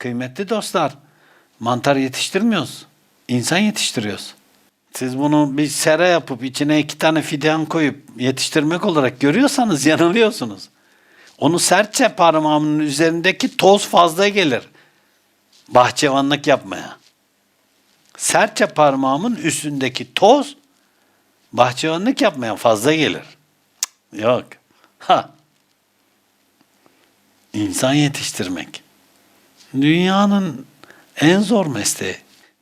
Kıymetli dostlar, mantar yetiştirmiyoruz. İnsan yetiştiriyoruz. Siz bunu bir sera yapıp içine iki tane fidan koyup yetiştirmek olarak görüyorsanız yanılıyorsunuz. Onu sertçe parmağımın üzerindeki toz fazla gelir. Bahçıvanlık yapmaya. Sertçe parmağımın üstündeki toz bahçıvanlık yapmaya fazla gelir. Cık, Yok. Ha. İnsan yetiştirmek. Dünyanın en zor mesleği.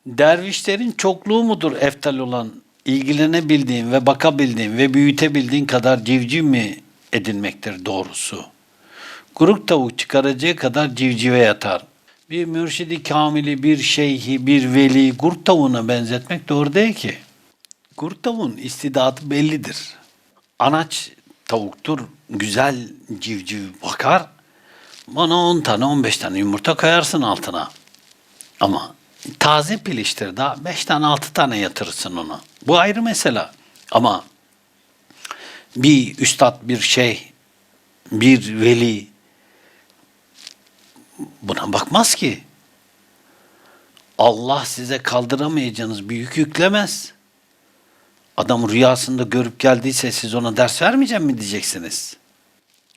Dervişlerin çokluğu mudur eftal olan? İlgilenebildiğin ve bakabildiğin ve büyütebildiğin kadar civciv mi edinmektir doğrusu? Kuruk tavuk çıkaracağı kadar civcive yatar. Bir mürşidi kamili, bir şeyhi, bir veli kurt tavuğuna benzetmek doğru değil ki. Kurt tavuğun istidadı bellidir. Anaç tavuktur, güzel civciv bakar. Bana 10 tane 15 tane yumurta koyarsın altına. Ama taze piliştir daha 5 tane 6 tane yatırırsın ona. Bu ayrı mesele. Ama bir üstad bir şey bir veli buna bakmaz ki. Allah size kaldıramayacağınız bir yük yüklemez. Adam rüyasında görüp geldiyse siz ona ders vermeyeceğim mi diyeceksiniz?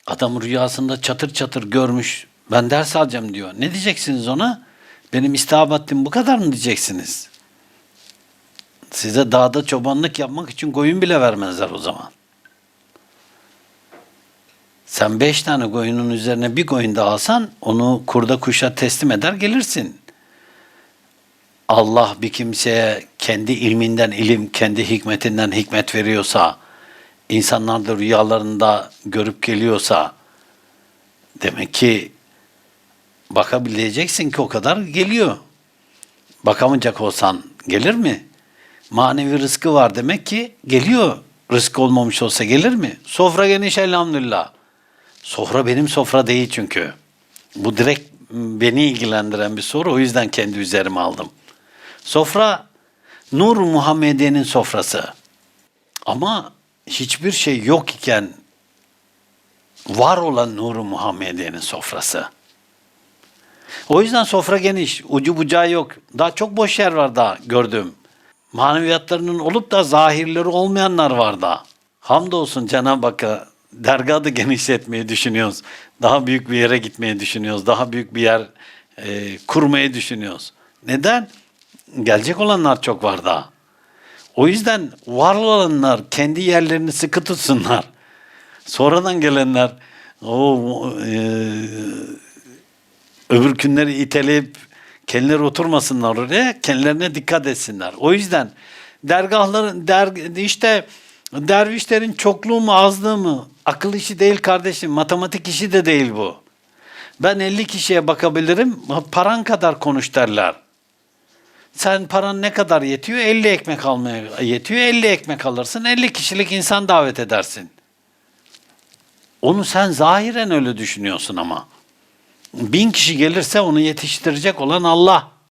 Adam rüyasında çatır çatır görmüş. Ben ders alacağım diyor. Ne diyeceksiniz ona? Benim istihabattim bu kadar mı diyeceksiniz? Size dağda çobanlık yapmak için koyun bile vermezler o zaman. Sen beş tane koyunun üzerine bir koyun da alsan onu kurda kuşa teslim eder gelirsin. Allah bir kimseye kendi ilminden ilim, kendi hikmetinden hikmet veriyorsa, insanlar da rüyalarında görüp geliyorsa, demek ki bakabileceksin ki o kadar geliyor. Bakamayacak olsan gelir mi? Manevi rızkı var demek ki geliyor. Rızk olmamış olsa gelir mi? Sofra geniş elhamdülillah. Sofra benim sofra değil çünkü. Bu direkt beni ilgilendiren bir soru. O yüzden kendi üzerime aldım. Sofra Nur Muhammediye'nin sofrası. Ama hiçbir şey yok iken var olan Nur Muhammediye'nin sofrası. O yüzden sofra geniş, ucu bucağı yok. Daha çok boş yer var daha gördüğüm. Maneviyatlarının olup da zahirleri olmayanlar var da. Hamdolsun Cenab-ı Hakk'a dergahı da genişletmeyi düşünüyoruz. Daha büyük bir yere gitmeyi düşünüyoruz. Daha büyük bir yer e, kurmayı düşünüyoruz. Neden? Gelecek olanlar çok var daha. O yüzden var olanlar kendi yerlerini sıkı tutsunlar. Sonradan gelenler o e, öbür günleri iteleyip kendileri oturmasınlar oraya, kendilerine dikkat etsinler. O yüzden dergahların der, işte dervişlerin çokluğu mu azlığı mı akıl işi değil kardeşim, matematik işi de değil bu. Ben 50 kişiye bakabilirim, paran kadar konuş derler. Sen paran ne kadar yetiyor? 50 ekmek almaya yetiyor. 50 ekmek alırsın. 50 kişilik insan davet edersin. Onu sen zahiren öyle düşünüyorsun ama. Bin kişi gelirse onu yetiştirecek olan Allah.